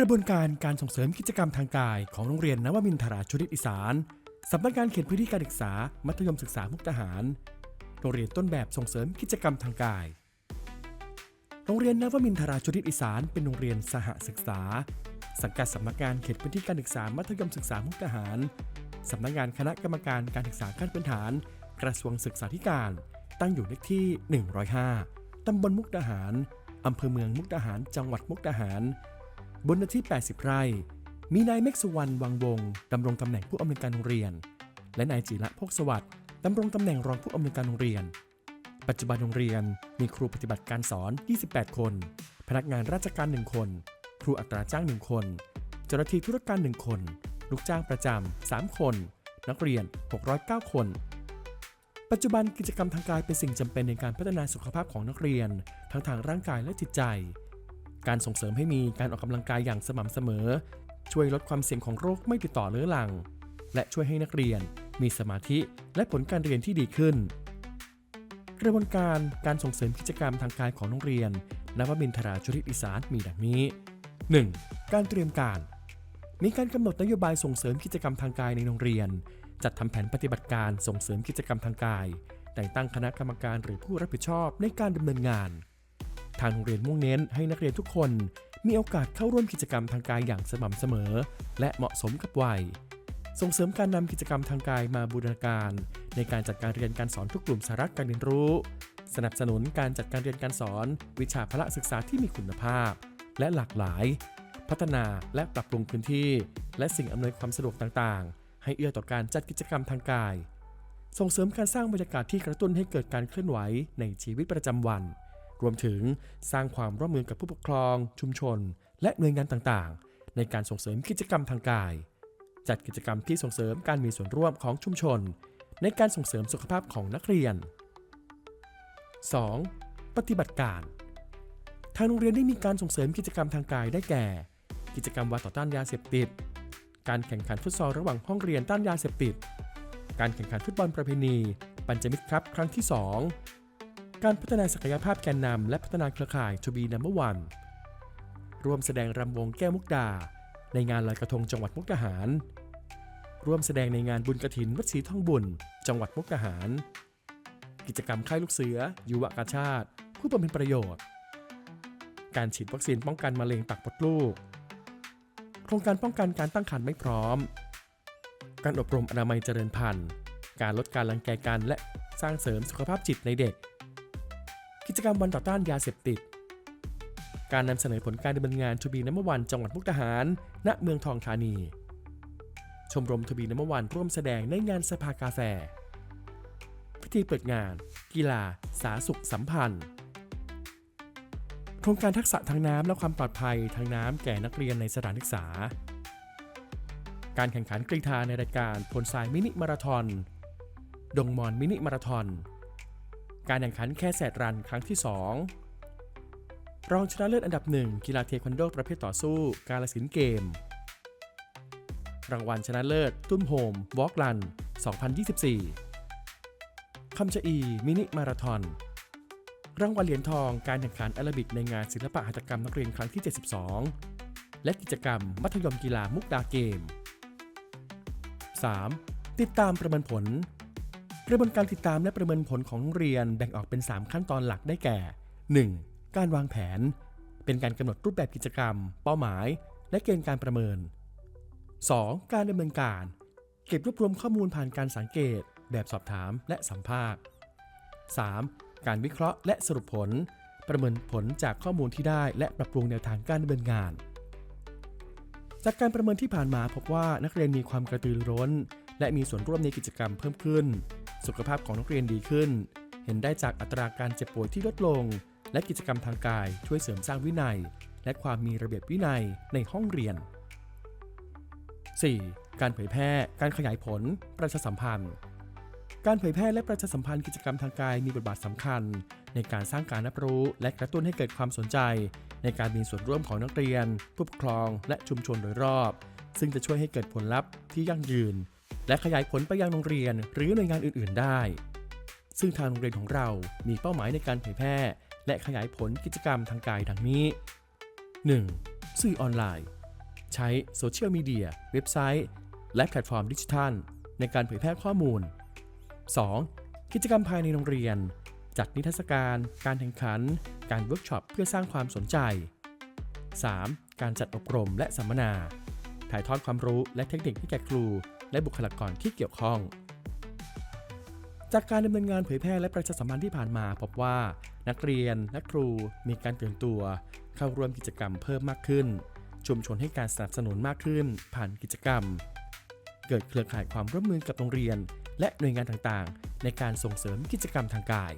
กระบวนการการส่งเสริมกิจกรรมทางกายของโรงเรียนนวมินทราชุดิตอีสานสำนักงานเขตพื้นที่การศึกษา มัธยมศึกษามุกดาหาร โรงเรียนต้นแบบส่งเสริมกิจกรรมทางกาย โรงเรียนนวมินทราชุดิตอีสานเป็นโรงเรียนสหศึกษา สังกัดสำนักงานเขตพื้นที่การศึกษา มัธยมศึกษามุกดาหารสำนักงานคณะกรรมการการศึกษาขั้นพื้นฐาน กระทรวงศึกษาธิการ ตั้งอยู่เลขที่ 105 ตำบลมุกดาหาร อำเภอเมืองมุกดาหาร จังหวัดมุกดาหาร บนเนื้อที่ 80 ไร่ มีนายเมฆสุวรรณวังวงดำรงตำแหน่งผู้อำนวยการโรงเรียน และนายจิระพกสวัสดิ์ดำรงตำแหน่งรองผู้อำนวยการโรงเรียน ปัจจุบันโรงเรียนมีครูปฏิบัติการสอน 28 คน พนักงานราชการ 1 คน ครูอัตราจ้าง 1 คน เจ้าหน้าที่ธุรการ 1 คน ลูกจ้างประจำ 3 คน นักเรียน 609 คน ปัจจุบันกิจกรรมทางกายเป็นสิ่งจำเป็นในการพัฒนาสุขภาพของนักเรียน ทั้งทางร่างกายและจิตใจ การส่งเสริมให้มีการออกกำลังกายอย่างสม่ำเสมอ ช่วยลดความเสี่ยงของโรคไม่ติดต่อเรื้อรัง และช่วยให้นักเรียน มีสมาธิและผลการเรียนที่ดีขึ้น กระบวนการการส่งเสริมกิจกรรมทางกายของโรงเรียนนวมินทราชุริอีสานมีดังนี้ 1. การเตรียมการ มีการกำหนดนโยบายส่งเสริมกิจกรรมทางกายในโรงเรียน จัดทำแผนปฏิบัติการส่งเสริมกิจกรรมทางกาย แต่งตั้งคณะกรรมการหรือผู้รับผิดชอบในการดำเนินงาน ทางโรงเรียนมุ่งเน้นให้นักเรียนทุกคน มีโอกาสเข้าร่วมกิจกรรมทางกายอย่างสม่ำเสมอ และเหมาะสมกับวัย ส่งเสริมการนำกิจกรรมทางกายมาบูรณาการ ในการจัดการเรียนการสอนทุกกลุ่มสาระการเรียนรู้ สนับสนุนการจัดการเรียนการสอน วิชาพละศึกษาที่มีคุณภาพ และหลากหลาย พัฒนาและปรับปรุงพื้นที่ และสิ่งอำนวยความสะดวกต่างๆ ให้เอื้อต่อการจัดกิจกรรมทางกายส่งเสริมการสร้างบรรยากาศที่กระตุ้นให้เกิดการเคลื่อนไหวในชีวิตประจำวัน รวมถึงสร้างความร่วมมือกับผู้ปกครอง ชุมชน และหน่วยงานต่างๆ ในการส่งเสริมกิจกรรมทางกาย จัดกิจกรรมที่ส่งเสริมการมีส่วนร่วมของชุมชน ในการส่งเสริมสุขภาพของนักเรียน 2. ปฏิบัติการ ทางโรงเรียนได้มีการส่งเสริมกิจกรรมทางกายได้แก่ กิจกรรมวันต่อต้านยาเสพติด การแข่งขันฟุตซอลระหว่างห้องเรียนต้านยาเสพติด การแข่งขันฟุตบอลประเพณี ปัญจมิตรครับครั้งที่ 2 การพัฒนาศักยภาพแกนนำและพัฒนาเครือข่าย To be number one ร่วมแสดงรำวงแก้วมุกดา ในงานลอยกระทงจังหวัดมุกดาหาร ร่วมแสดงในงานบุญกระถินวัดศรีท่องบุญ จังหวัดมุกดาหาร กิจกรรมค่ายลูกเสือ ยุวกาชาติ ผู้บำเพ็ญประโยชน์ การฉีดวัคซีนป้องกันมะเร็งปากมดลูก โครงการป้องกันการตั้งครรภ์ไม่พร้อม การอบรมอนามัยเจริญพันธุ์ การลดการรังแกกันและสร้างเสริมสุขภาพจิตในเด็ก จกรรมวันต่อต้านยาเสพติด การนำเสนอผลการดำเนินงานทูบีน้ำวันจังหวัดมุกดาหาร ณ เมืองทองธานี ชมรมทูบีน้ำวันร่วมแสดงในงานสภากาแฟ พิธีเปิดงาน กีฬา สาสุขสัมพันธ์ โครงการทักษะทางน้ำและความปลอดภัยทางน้ำแก่นักเรียนในสถานศึกษา การแข่งขันกรีฑาในรายการพลทรายมินิมาราธอนดงมอนมินิมาราธอน การแข่งขันแค่แสดรันครั้งที่ 2 รองชนะเลิศอันดับหนึ่งกีฬาเทควันโดประเภทต่อสู้ กาลสินเกม รางวัลชนะเลิศ ตุ้มโฮมวอล์กลัน 2024 คำชะอี มินิมาราทอน รางวัลเหรียญทองการแข่งขันแอโรบิกในงานศิลปะหัตถกรรมนักเรียนครั้งที่ 72 และกิจกรรมมัธยมกีฬามุกดาเกม 3. ติดตามประเมินผล กระบวนการติดตามและประเมินผลของเรียนแบ่งออกเป็น 3 ขั้นตอนหลักได้แก่ 1. การวางแผน เป็นการกำหนดรูปแบบกิจกรรม เป้าหมาย และเกณฑ์การประเมิน 2. การดำเนินการ เก็บรวบรวมข้อมูลผ่านการสังเกต แบบสอบถามและสัมภาษณ์ 3. การวิเคราะห์และสรุปผล ประเมินผลจากข้อมูลที่ได้และปรับปรุงแนวทางการดำเนินงาน จากการประเมินที่ผ่านมาพบว่านักเรียนมีความกระตือรือร้น และมีส่วนร่วมในกิจกรรมเพิ่มขึ้น สุขภาพของนักเรียนดีขึ้น เห็นได้จากอัตราการเจ็บป่วยที่ลดลง และกิจกรรมทางกายช่วยเสริมสร้างวินัย และความมีระเบียบวินัยในห้องเรียน 4. การเผยแพร่ การขยายผล ประชาสัมพันธ์ การเผยแพร่และประชาสัมพันธ์กิจกรรมทางกายมีบทบาทสำคัญ ในการสร้างการรับรู้ และกระตุ้นให้เกิดความสนใจ ในการมีส่วนร่วมของนักเรียน ผู้ปกครอง และชุมชนโดยรอบ ซึ่งจะช่วยให้เกิดผลลัพธ์ที่ยั่งยืน และขยายผลไปยังโรงเรียนหรือหน่วยงานอื่น ๆ ได้ ซึ่งทางโรงเรียนของเรามีเป้าหมายในการเผยแพร่ และขยายผลกิจกรรมทางกายดังนี้ 1. สื่อออนไลน์ ใช้โซเชียลมีเดีย เว็บไซต์ และแพลตฟอร์มดิจิทัล ในการเผยแพร่ข้อมูล 2. กิจกรรมภายในโรงเรียน จัดนิทรรศการ การแข่งขัน การเวิร์กช็อปเพื่อสร้างความสนใจ 3. การจัดอบรมและสัมมนา ถ่ายทอดความรู้และเทคนิคให้แก่ครู และบุคลากรที่เกี่ยวข้อง จากการดำเนินงานเผยแพร่และประชาสัมพันธ์ที่ผ่านมาพบว่า นักเรียนและครูมีการตื่นตัว เข้าร่วมกิจกรรมเพิ่มมากขึ้น ชุมชนให้การสนับสนุนมากขึ้น ผ่านกิจกรรม เกิดเครือข่ายความร่วมมือกับโรงเรียน และหน่วยงานต่างๆ ในการส่งเสริมกิจกรรมทางกาย